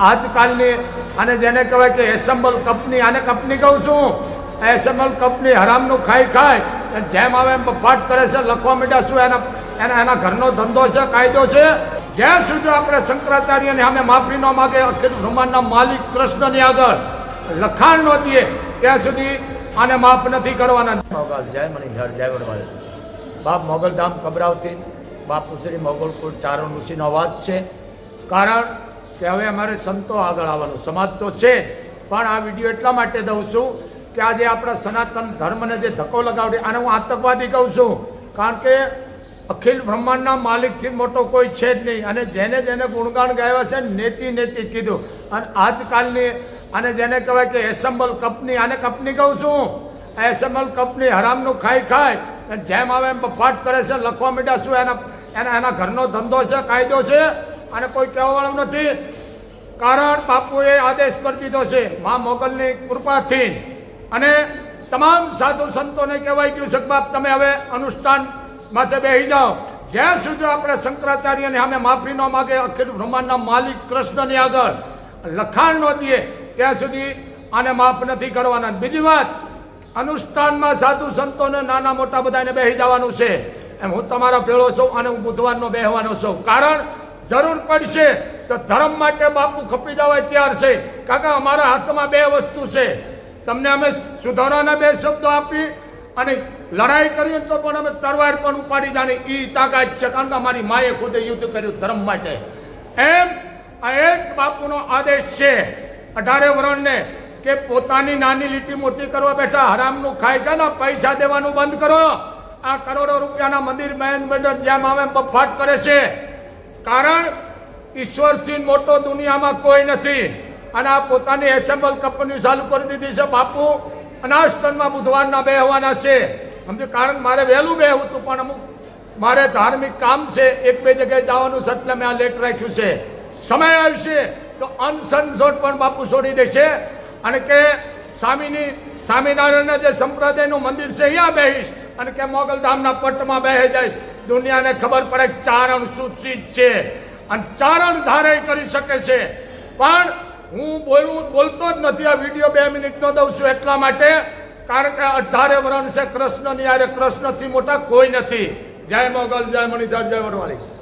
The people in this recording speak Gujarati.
આજકાલની, અને જેને કહેવાય કે એસેમ્બલ કંપની, આને કંપની કહું છું. એસેમ્બલ કંપની હરામનું ખાઈ ખાય જેમ આવે એમ પાઠ કરે છે, લખવા માંડ્યા શું એના એના એના ઘરનો ધંધો છે, કાયદો છે. જ્યાં સુધી આપણે શંકરાચાર્યને સામે માફી ન માગે, અખિલ બ્રહ્માંડના માલિક કૃષ્ણની આગળ લખાણ ન દઈએ, ત્યાં સુધી આને માફ નથી કરવાના. મોગલ, જય મણિધર, જય વડવાલ. બાપ મોગલધામ કબરાવતી, બાપુ શ્રી મોગલપુર ચારણ ઋષિનો અવાજ છે. કારણ કે હવે અમારે સંતો આગળ આવવાનો. સમાજ તો છે જ. પણ આ વીડિયો એટલા માટે દઉં છું કે આજે આપણા સનાતન ધર્મને જે ધક્કો લગાવડે, આને હું આતંકવાદી કહું છું. કારણ કે અખિલ બ્રહ્માંડના માલિકથી મોટો કોઈ છે જ નહીં. અને જેને જેને ગુણગાન ગાયા છે, નેતિ નેતિ કીધું. અને આજકાલની, અને જેને કહેવાય કે એસેમ્બલ કંપની, આને કંપની કહું છું. એસેમ્બલ કંપની હરામનું ખાઈ ખાય જેમ આવે એમ બફાટ કરે છે, લખવા માંડ્યા શું એના એના એના ઘરનો ધંધો છે, કાયદો છે? અને કોઈ કહેવાવાળું નથી. કારણ બાપુએ આદેશ કરી દીધો છે, મા મોગલની કૃપાથી. અને તમામ સાધુ સંતોને કહેવાય ગયું છે બાપ, તમે હવે અનુષ્ઠાન માથે બેસી જાઓ. જ્યાં સુધી આપણે શંકરાચાર્યને સામે માફી ન માગે, અખિલ બ્રહ્માંડના માલિક કૃષ્ણની આગળ લખાણ ન દઈએ ત્યાં સુધી આને માફ નથી કરવાના. બીજી વાત, અનુષ્ઠાનમાં સાધુ સંતોને નાના મોટા બધાને બેસી જવાનું છે. એમ હું તમારો પેલો છું અને હું બુધવારનો બેહવાનો છું. કારણ જરૂર પડશે તો ધર્મ માટે બાપુ ખપી જવાય તૈયાર છે. કાકા, અમારા હાથમાં બે વસ્તુ છે. તમને અમે સુધારાના બે શબ્દો આપી અને લડાઈ કરી તો પણ અમે તરવાર પણ ઉપાડી જાણે એ તાકાત છે, કારણ કે અમારી માએ ખુદે યુદ્ધ કર્યું ધર્મ માટે. એમ આ એક બાપુનો આદેશ છે. અઢારે વરણને કે પોતાની નાની લીટી મોટી કરવા બેઠા હરામનું ખાઈ ગયા ને, પૈસા દેવાનું બંધ કરો. આ કરોડો રૂપિયાના મંદિર મેન મંડળ જેમ આવે બફાટ કરે છે. કારણ ઈશ્વરથી મોટો દુનિયામાં કોઈ નથી. અને આ પોતાની એસેમ્બલ કંપની ચાલુ કરી દીધી છે બાપુ. અનાષ્ટનમાં બુધવારના બેહવાના છે. સમજે કારણ મારે વહેલું બેહવું હતું, પણ અમુક મારે ધાર્મિક કામ છે, એક બે જગ્યાએ જવાનું છે, એટલે મેં આ લેટ રાખ્યું છે. સમય આવશે તો અનસનસોટ પણ બાપુ છોડી દેશે. અને કે સ્વામીની સ્વામિનારાયણના જે સંપ્રદાયનું મંદિર છે, અહીંયા બેહીશ. અને કે મોગલધામના પટ્ટમાં બેહી જઈશ. દુનિયાને ખબર પડે ચારણ સૂચિત છે. અને ચારણ ધારે કરી શકે છે. પણ હું બોલું, બોલતો જ નથી આ વીડિયો બે મિનિટનો દઉં છું એટલા માટે. કારણ કે અઢારે વરણ છે, કૃષ્ણની યારે કૃષ્ણથી મોટા કોઈ નથી. જય મોગલ, જય મણિધર, જય વડવાળી.